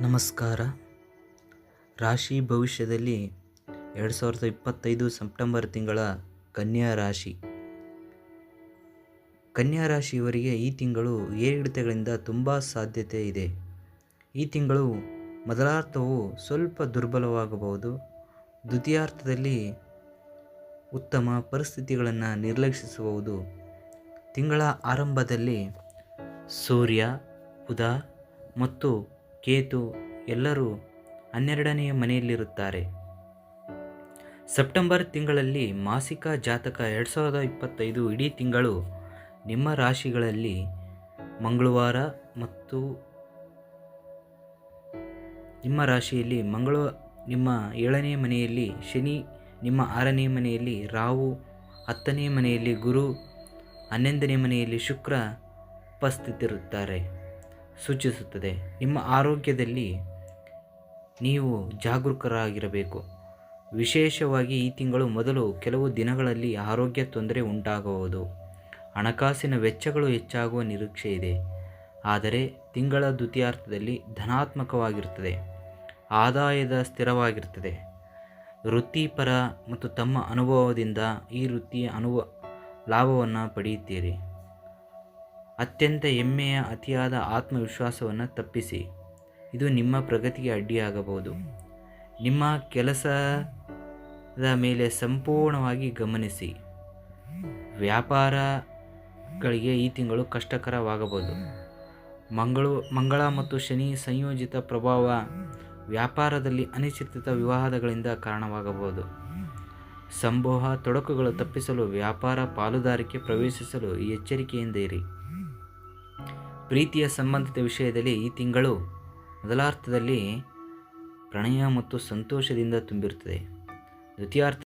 ನಮಸ್ಕಾರ. ರಾಶಿ ಭವಿಷ್ಯದಲ್ಲಿ ಎರಡು ಸಾವಿರದ ಇಪ್ಪತ್ತೈದು ಸೆಪ್ಟೆಂಬರ್ ತಿಂಗಳ ಕನ್ಯಾ ರಾಶಿ. ಕನ್ಯಾ ರಾಶಿಯವರಿಗೆ ಈ ತಿಂಗಳು ಏರಿಳಿತಗಳಿಂದ ತುಂಬ ಸಾಧ್ಯತೆ ಇದೆ. ಈ ತಿಂಗಳು ಮೊದಲಾರ್ಥವು ಸ್ವಲ್ಪ ದುರ್ಬಲವಾಗಬಹುದು. ದ್ವಿತೀಯಾರ್ಥದಲ್ಲಿ ಉತ್ತಮ ಪರಿಸ್ಥಿತಿಗಳನ್ನು ನಿರ್ಲಕ್ಷಿಸಬಹುದು. ತಿಂಗಳ ಆರಂಭದಲ್ಲಿ ಸೂರ್ಯ, ಬುಧ ಮತ್ತು ಕೇತು ಎಲ್ಲರೂ ಹನ್ನೆರಡನೆಯ ಮನೆಯಲ್ಲಿರುತ್ತಾರೆ. ಸೆಪ್ಟೆಂಬರ್ ತಿಂಗಳಲ್ಲಿ ಮಾಸಿಕ ಜಾತಕ ಎರಡು ಸಾವಿರದ ಇಪ್ಪತ್ತೈದು ಇಡೀ ತಿಂಗಳು ನಿಮ್ಮ ರಾಶಿಗಳಲ್ಲಿ ಮಂಗಳವಾರ ಮತ್ತು ನಿಮ್ಮ ರಾಶಿಯಲ್ಲಿ ಮಂಗಳ, ನಿಮ್ಮ ಏಳನೇ ಮನೆಯಲ್ಲಿ ಶನಿ, ನಿಮ್ಮ ಆರನೇ ಮನೆಯಲ್ಲಿ ರಾಹು ಹತ್ತನೇ ಮನೆಯಲ್ಲಿ ಗುರು ಹನ್ನೊಂದನೇ ಮನೆಯಲ್ಲಿ ಶುಕ್ರ ಉಪಸ್ಥಿತಿರುತ್ತಾರೆ. ಸೂಚಿಸುತ್ತದೆ. ನಿಮ್ಮ ಆರೋಗ್ಯದಲ್ಲಿ ನೀವು ಜಾಗರೂಕರಾಗಿರಬೇಕು. ವಿಶೇಷವಾಗಿ ಈ ತಿಂಗಳು ಮೊದಲು ಕೆಲವು ದಿನಗಳಲ್ಲಿ ಆರೋಗ್ಯ ತೊಂದರೆ ಉಂಟಾಗಬಹುದು ಹಣಕಾಸಿನ ವೆಚ್ಚಗಳು ಹೆಚ್ಚಾಗುವ ನಿರೀಕ್ಷೆ ಇದೆ. ಆದರೆ ತಿಂಗಳ ದ್ವಿತೀಯಾರ್ಥದಲ್ಲಿ ಧನಾತ್ಮಕವಾಗಿರುತ್ತದೆ. ಆದಾಯದ ಸ್ಥಿರವಾಗಿರುತ್ತದೆ. ವೃತ್ತಿಪರ ಮತ್ತು ತಮ್ಮ ಅನುಭವದಿಂದ ಈ ವೃತ್ತಿಯ ಅನುಭವ ಲಾಭವನ್ನು ಪಡೆಯುತ್ತೀರಿ. ಅತ್ಯಂತ ಹೆಮ್ಮೆಯ ಅತಿಯಾದ ಆತ್ಮವಿಶ್ವಾಸವನ್ನು ತಪ್ಪಿಸಿ. ಇದು ನಿಮ್ಮ ಪ್ರಗತಿಗೆ ಅಡ್ಡಿಯಾಗಬಹುದು. ನಿಮ್ಮ ಕೆಲಸದ ಮೇಲೆ ಸಂಪೂರ್ಣವಾಗಿ ಗಮನಿಸಿ. ವ್ಯಾಪಾರಗಳಿಗೆ ಈ ತಿಂಗಳು ಕಷ್ಟಕರವಾಗಬಹುದು. ಮಂಗಳು, ಮಂಗಳ ಮತ್ತು ಶನಿ ಸಂಯೋಜಿತ ಪ್ರಭಾವ ವ್ಯಾಪಾರದಲ್ಲಿ ಅನಿಶ್ಚಿತ ವಿವಾದಗಳಿಂದ ಕಾರಣವಾಗಬಹುದು. ಸಂಭೋಹ ತೊಡಕುಗಳು ತಪ್ಪಿಸಲು ವ್ಯಾಪಾರ ಪಾಲುದಾರಿಕೆ ಪ್ರವೇಶಿಸಲು ಎಚ್ಚರಿಕೆಯಿಂದ ಇರಿ. ಪ್ರೀತಿಯ ಸಂಬಂಧಿತ ವಿಷಯದಲ್ಲಿ ಈ ತಿಂಗಳು ಮೊದಲಾರ್ಥದಲ್ಲಿ ಪ್ರಣಯ ಮತ್ತು ಸಂತೋಷದಿಂದ ತುಂಬಿರುತ್ತದೆ. ದ್ವಿತೀಯಾರ್ಥ